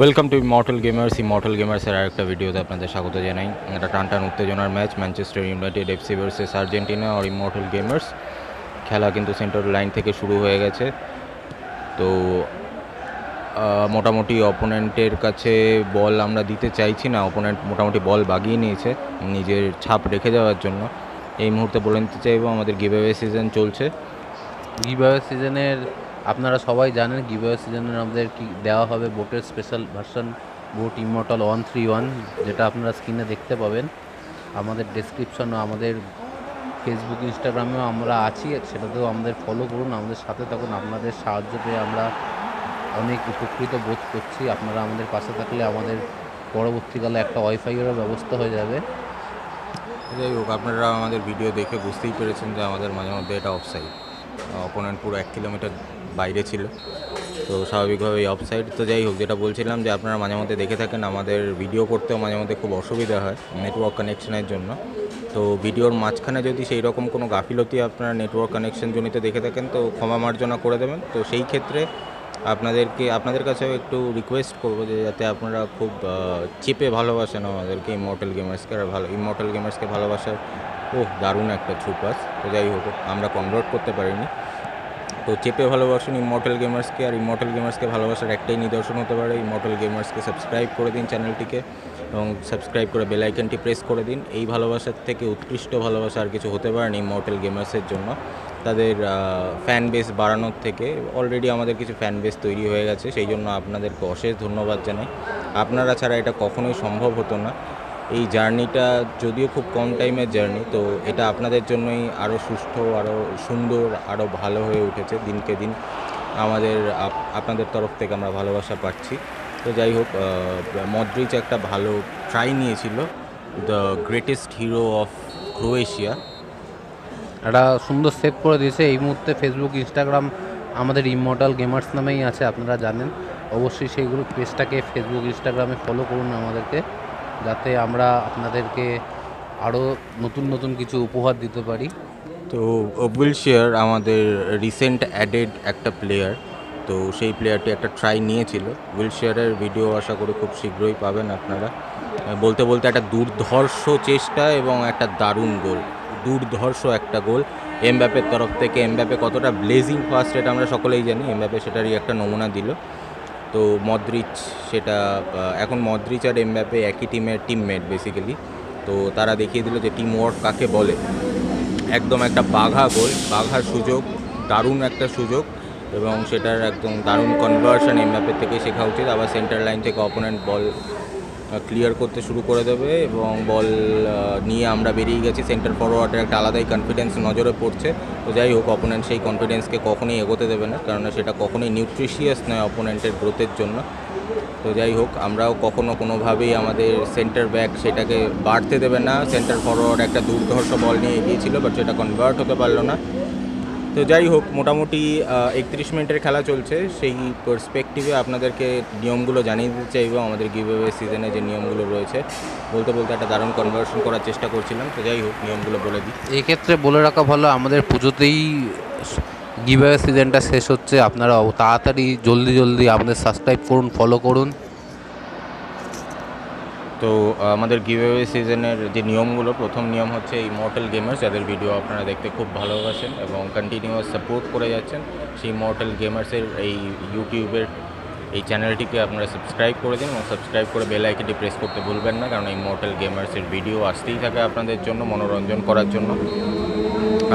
Welcome to immortal gamers immortal গেমার্সের আরেকটা ভিডিওতে আপনাদের স্বাগত জানাই। একটা টান টান উত্তেজনার match Manchester United FC versus Argentina আর ইমর্টাল গেমার্স খেলা কিন্তু সেন্টার লাইন থেকে শুরু হয়ে গেছে। তো মোটামুটি অপোনেন্টের কাছে বল আমরা দিতে চাইছি না। অপোনেন্ট মোটামুটি বল বাগিয়ে নিয়েছে নিজের ছাপ রেখে যাওয়ার জন্য। এই মুহূর্তে বলে নিতে চাইব, আমাদের গিভঅ্যাওয়ে সিজন চলছে। গিভওয়ে সিজনের আপনারা সবাই জানেন গিভওয়ে সিজনের আমাদের কি দেওয়া হবে বোটের special version boat immortal one three one যেটা আপনারা স্ক্রিনে দেখতে পাবেন। আমাদের ডেসক্রিপশন ও আমাদের ফেসবুক ইনস্টাগ্রামেও আমরা আছি, সেটাতেও আমাদের ফলো করুন, আমাদের সাথে থাকুন, আপনাদের সাহায্য পেয়ে আমরা অনেক উপকৃত বোধ করছি। আপনারা আমাদের পাশে থাকলে আমাদের পরবর্তীকালে একটা ওয়াইফাইয়েরও ব্যবস্থা হয়ে যাবে। যাই হোক, আপনারা আমাদের ভিডিও দেখে বুঝতেই পেরেছেন যে আমাদের মাঝে মধ্যে এটা অফসাইড অপোনেন্ট পুরো এক কিলোমিটার বাইরে ছিল। তো স্বাভাবিকভাবে এই অফসাইড তো যাই হোক, যেটা বলছিলাম যে আপনারা মাঝে মধ্যে দেখে থাকেন, আমাদের ভিডিও করতেও মাঝে মধ্যে খুব অসুবিধা হয় নেটওয়ার্ক কানেকশনের জন্য। তো ভিডিওর মাঝখানে যদি সেই রকম কোনো গাফিলতি আপনারা নেটওয়ার্ক কানেকশন জনিত দেখে থাকেন, তো ক্ষমা মার্জনা করে দেবেন। তো সেই ক্ষেত্রে আপনাদেরকে, আপনাদের কাছেও একটু রিকোয়েস্ট করব যে যাতে আপনারা খুব চেপে ভালোবাসেন আমাদেরকে ইমর্টাল গেমার্সকে আর ভালো ইমর্টাল গেমার্সকে ভালোবাসার, ওহ, দারুণ একটা ছুপাস। তো যাই হোক, আমরা কনভার্ট করতে পারিনি। তো চেপে ভালোবাসুন ইমর্টাল গেমার্সকে আর ইমর্টাল গেমার্সকে ভালোবাসার একটাই নিদর্শন হতে পারে। ইমর্টাল গেমার্সকে সাবস্ক্রাইব করে দিন চ্যানেলটিকে এবং সাবস্ক্রাইব করে বেল আইকনটি প্রেস করে দিন। এই ভালোবাসার থেকে উৎকৃষ্ট ভালোবাসা আর কিছু হতে পারে না ইমর্টাল গেমার্সের জন্য। তাদের ফ্যান বেস বাড়ানোর থেকে অলরেডি আমাদের কিছু ফ্যান বেস তৈরি হয়ে গেছে। সেই জন্য আপনাদেরকে অশেষ ধন্যবাদ জানাই। আপনারা ছাড়া এটা কখনোই সম্ভব হতো না। এই জার্নিটা যদিও খুব কম টাইমের জার্নি, তো এটা আপনাদের জন্যই আরও সুস্থ আরও সুন্দর আরও ভালো হয়ে উঠেছে দিনকে দিন। আমাদের আপনাদের তরফ থেকে আমরা ভালোবাসা পাচ্ছি। তো যাই হোক মদ্রিচ একটা ভালো ট্রাই নিয়েছিল the greatest hero of Croatia একটা সুন্দর সেভ করে দিয়েছে। এই মুহূর্তে ফেসবুক ইনস্টাগ্রাম আমাদের ইমর্টাল গেমার্স নামেই আছে, আপনারা জানেন। অবশ্যই সেইগুলো পেজটাকে ফেসবুক ইনস্টাগ্রামে ফলো করুন আমাদেরকে। যাতে আমরা আপনাদেরকে আরও নতুন নতুন কিছু উপহার দিতে পারি। তো উইলশেয়ার আমাদের রিসেন্ট অ্যাডেড একটা প্লেয়ার তো সেই প্লেয়ারটি একটা ট্রাই নিয়েছিল। উইলশেয়ারের ভিডিও আশা করি খুব শীঘ্রই পাবেন আপনারা। বলতে বলতে একটা দুর্ধর্ষ চেষ্টা এবং একটা দারুণ গোল। দুর্ধর্ষ একটা গোল। এমব্যাপের তরফ থেকে এমব্যাপে কতটা ব্লেজিং ফার্স্ট এটা আমরা সকলেই জানি। এমব্যাপে সেটারই একটা নমুনা দিল। তো মদ্রিচ সেটা এখন মদ্রিচ আর এমব্যাপে একই টিমের টিমমেট বেসিক্যালি তো তারা দেখিয়ে দিল যে টিম ওয়ার্ক কাকে বলে। একদম একটা বাঘা গোল, বাঘার সুযোগ, দারুণ একটা সুযোগ এবং সেটার একদম দারুণ কনভার্সন এমব্যাপের থেকে শেখা উচিত। আবার সেন্টার লাইন থেকে অপোনেন্ট বল ক্লিয়ার করতে শুরু করে দেবে এবং বল নিয়ে আমরা বেরিয়ে গেছি। সেন্টার ফরওয়ার্ডের একটা আলাদাই কনফিডেন্স নজরে পড়ছে। তো যাই হোক অপোনেন্ট সেই কনফিডেন্সকে কখনোই এগোতে দেবে না কারণ সেটা কখনোই নিউট্রিশিয়াস নয় অপোনেন্টের গ্রোথের জন্য। তো যাই হোক, আমরাও কখনো কোনোভাবেই আমাদের সেন্টার ব্যাক সেটাকে বাড়তে দেবে না। সেন্টার ফরওয়ার্ড একটা দুর্ধর্ষ বল নিয়ে এগিয়েছিল বাট সেটা কনভার্ট হতে পারল না। তো যাই হোক, মোটামুটি একত্রিশ মিনিটের খেলা চলছে। সেই পার্সপেক্টিভে আপনাদেরকে নিয়মগুলো জানিয়ে দিতে চাইব। আমাদের গিভওয়ে সিজনে যে নিয়মগুলো রয়েছে, বলতে বলতে একটা দারুণ কনভার্সন করার চেষ্টা করছিলাম। তো যাই হোক, নিয়মগুলো বলে দিই। এক্ষেত্রে বলে রাখা ভালো, আমাদের পুজোতেই গিভওয়ে সিজনটা শেষ হচ্ছে। আপনারা তাড়াতাড়ি, জলদি জলদি আমাদের সাবস্ক্রাইব করুন ফলো করুন। তো আমাদের গিভওয়ে সিজনের যে নিয়মগুলো, প্রথম নিয়ম হচ্ছে এই মর্টাল গেমার্স যাদের ভিডিও আপনারা দেখতে খুব ভালোবাসেন এবং কন্টিনিউয়াস সাপোর্ট করে যাচ্ছেন, সেই মর্টাল গেমার্সের এই ইউটিউবের এই চ্যানেলটিকে আপনারা সাবস্ক্রাইব করে দিন এবং সাবস্ক্রাইব করে বেল প্রেস করতে ভুলবেন না, কারণ এই মর্টাল গেমার্সের ভিডিও আসতেই থাকে আপনাদের জন্য, মনোরঞ্জন করার জন্য।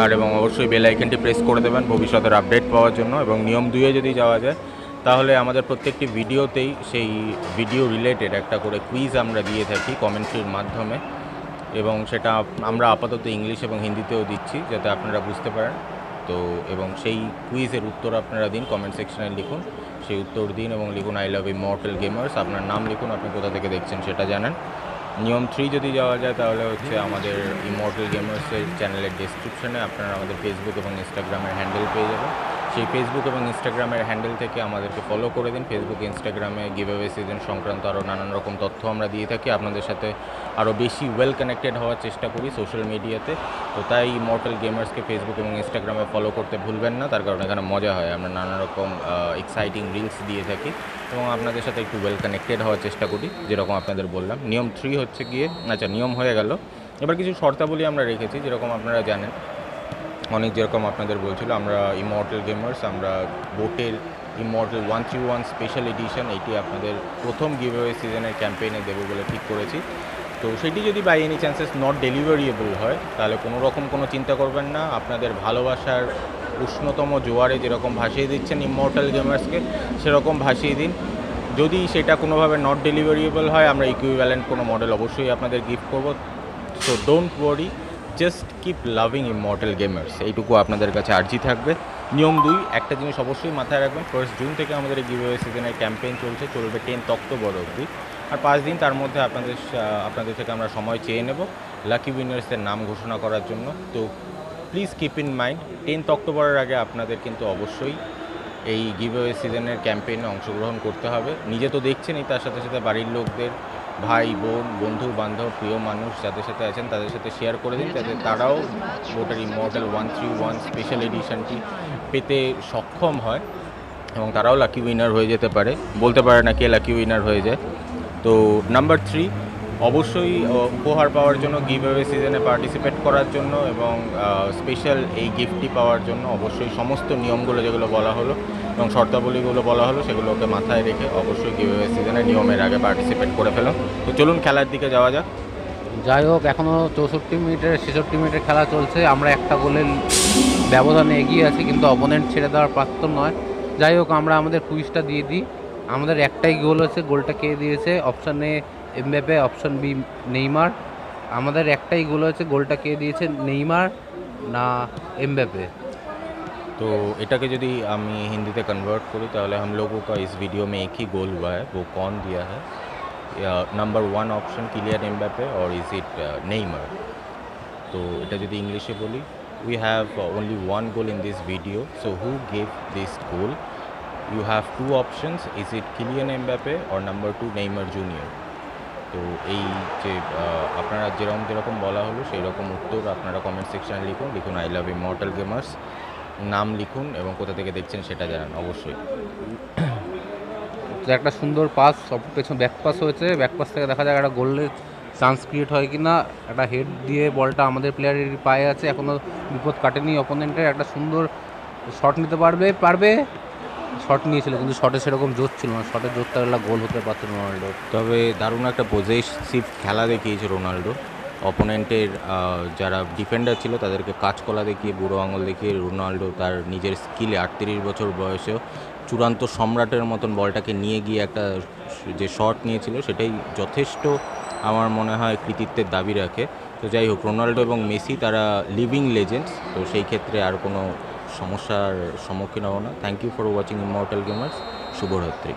আর এবং অবশ্যই বেল প্রেস করে দেবেন, ভবিষ্যতের আপডেট পাওয়ার জন্য এবং নিয়ম দুয়ে যদি যাওয়া যায় তাহলে আমাদের প্রত্যেকটি ভিডিওতেই সেই ভিডিও রিলেটেড একটা করে কুইজ আমরা দিয়ে থাকি কমেন্ট্রির মাধ্যমে এবং সেটা আমরা আপাতত ইংলিশ এবং হিন্দিতেও দিচ্ছি যাতে আপনারা বুঝতে পারেন। তো এবং সেই কুইজের উত্তর আপনারা দিন কমেন্ট সেকশনে লিখুন। সেই উত্তর দিন এবং লিখুন আই লাভ ইমর্টাল গেমার্স আপনার নাম লিখুন, আপনি কোথা থেকে দেখছেন সেটা জানান। নিয়ম থ্রি যদি যাওয়া যায় তাহলে হচ্ছে আমাদের ইমর্টাল গেমার্সের চ্যানেলের ডিসক্রিপশনে আপনারা আমাদের ফেসবুক এবং ইনস্টাগ্রামের হ্যান্ডেল পেয়ে যাবেন। সেই ফেসবুক এবং ইনস্টাগ্রামের হ্যান্ডেল থেকে আমাদেরকে ফলো করে দিন। ফেসবুক ইনস্টাগ্রামে গিভঅ্যাওয়ে সিজন সংক্রান্ত আরও নানান রকম তথ্য আমরা দিয়ে থাকি। আপনাদের সাথে আরও বেশি ওয়েল কানেক্টেড হওয়ার চেষ্টা করি সোশ্যাল মিডিয়াতে তো। তাই মর্টাল গেমার্সকে ফেসবুক এবং ইনস্টাগ্রামে ফলো করতে ভুলবেন না। তার কারণ এখানে মজা হয়। আমরা নানা রকম এক্সাইটিং রিলস দিয়ে থাকি। এবং আপনাদের সাথে একটু ওয়েল কানেক্টেড হওয়ার চেষ্টা করি, যেরকম আপনাদের বললাম। নিয়ম থ্রি হচ্ছে গিয়ে আচ্ছা নিয়ম হয়ে গেল। এবার কিছু শর্তাবলী আমরা রেখেছি, যেরকম আপনারা জানেন। অনেক যেরকম আপনাদের বলছিল, আমরা ইমর্টাল গেমার্স আমরা বোটের immortal one three one special edition এটি আপনাদের প্রথম গিভওয়ে সিজনের ক্যাম্পেইনে দেবো বলে ঠিক করেছি। তো সেটি যদি by any chances not deliverable হয়, তাহলে কোনো রকম কোনো চিন্তা করবেন না। আপনাদের ভালোবাসার উষ্ণতম জোয়ারে যেরকম ভাসিয়ে দিচ্ছেন ইমর্টাল গেমার্সকে সেরকম ভাসিয়ে দিন। যদি সেটা কোনোভাবে নট ডেলিভারিয়েবল হয়, আমরা ইকুইভ্যালেন্ট কোনো মডেল অবশ্যই আপনাদের গিফট করব। So don't worry just keep loving immortal gamers. এইটুকু আপনাদের কাছে আর্জি থাকবে। নিয়ম দুই, একটা জিনিস অবশ্যই মাথায় রাখবেন ফার্স্ট জুন থেকে আমাদের গিভওয়ে সিজনের ক্যাম্পেইন চলছে, চলবে টেন্থ অক্টোবর অবধি। আর পাঁচ দিন তার মধ্যে আপনাদের আপনাদের থেকে আমরা সময় চেয়ে নেব লাকি উইনার্সের নাম ঘোষণা করার জন্য। তো please keep in mind tenth অক্টোবরের আগে আপনাদের কিন্তু অবশ্যই এই গিভওয়ে সিজনের ক্যাম্পেইনে অংশগ্রহণ করতে হবে। নিজে তো দেখছেনই, তার সাথে সাথে বাড়ির লোকদের ভাই, বোন, বন্ধু, বান্ধব, প্রিয় মানুষ যাদের সাথে আছেন, তাদের সাথে শেয়ার করে দিন যাতে তারাও voter immortal one three one special এডিশনটি পেতে সক্ষম হয় এবং তারাও লাকি উইনার হয়ে যেতে পারে। বলতে পারে না কে লাকি উইনার হয়ে যায়। তো নাম্বার থ্রি অবশ্যই উপহার পাওয়ার জন্য গিভ অ্যাওয়ে সিজনে পার্টিসিপেট করার জন্য এবং স্পেশাল এই গিফটটি পাওয়ার জন্য অবশ্যই সমস্ত নিয়মগুলো যেগুলো বলা হলো এবং শর্তাবলীগুলো বলা হলো, সেগুলোকে মাথায় রেখে অবশ্যই কীভাবে সিজনে নিয়মের আগে পার্টিসিপেট করে ফেলো। তো চলুন খেলার দিকে যাওয়া যাক। যাই হোক এখনও চৌষট্টি মিনিটের, ছেষট্টি মিনিটের খেলা চলছে। আমরা একটা গোলের ব্যবধানে এগিয়ে আছি, কিন্তু অপোনেন্ট ছেড়ে দেওয়ার পাত্র নয়। যাই হোক, আমরা আমাদের কুইজটা দিয়ে দিই। আমাদের একটাই গোল হচ্ছে গোলটা কে দিয়েছে? Option A Mbappe option B Neymar আমাদের একটাই গোল হয়েছে গোলটা কে দিয়েছে নেইমার না এমবেপে तो এটাকে যদি আমি হিন্দিতে কনভার্ট করি তাহলে हम लोगों का इस वीडियो में एक ही गोल हुआ है वो कौन दिया है number one option Kylian Mbappe और इज इट नेइमार তো এটা যদি ইংলিশে বলি we have only one goal in this video so who gave this goal you have two options is it Kylian Mbappe or number two Neymar junior তো এই যে আহ, আপনারা যেরকম যেরকম বলা হলো সেই রকম উত্তর আপনারা কমেন্ট সেকশানে লিখুন লিখুন আই লাভ ইমর্টাল গেমার্স নাম লিখুন এবং কোথা থেকে দেখছেন সেটা জানান অবশ্যই। তো একটা সুন্দর পাস সব পেছন ব্যাক পাস হয়েছে। ব্যাক পাস থেকে দেখা যায় একটা গোলের চান্স ক্রিয়েট হয় কি না একটা হেড দিয়ে বলটা আমাদের প্লেয়ারের পায়ে আছে এখনও বিপদ কাটেনি অপোনেন্টের একটা সুন্দর শট নিতে পারবে পারবে। শট নিয়েছিল কিন্তু শটে সেরকম জোর ছিল না। শটের জোর একটা গোল হতে পারতো রোনাল্ডো তবে দারুণ একটা পজেসিভ খেলা দেখিয়েছে রোনাল্ডো। অপোনেন্টের যারা ডিফেন্ডার ছিল, তাদেরকে কাজকলা দেখিয়ে, বুড়ো আঙুল দেখিয়ে রোনাল্ডো তার নিজের স্কিলে আটত্রিশ বছর বয়সেও চূড়ান্ত সম্রাটের মতন বলটাকে নিয়ে গিয়ে একটা যে শট নিয়েছিল, সেটাই যথেষ্ট আমার মনে হয় কৃতিত্বের দাবি রাখে। তো যাই হোক, রোনাল্ডো এবং মেসি তারা লিভিং লেজেন্ডস তো সেই ক্ষেত্রে আর কোনো সমস্যার সম্মুখীন হব না। Thank you for watching immortal gamers শুভরাত্রি।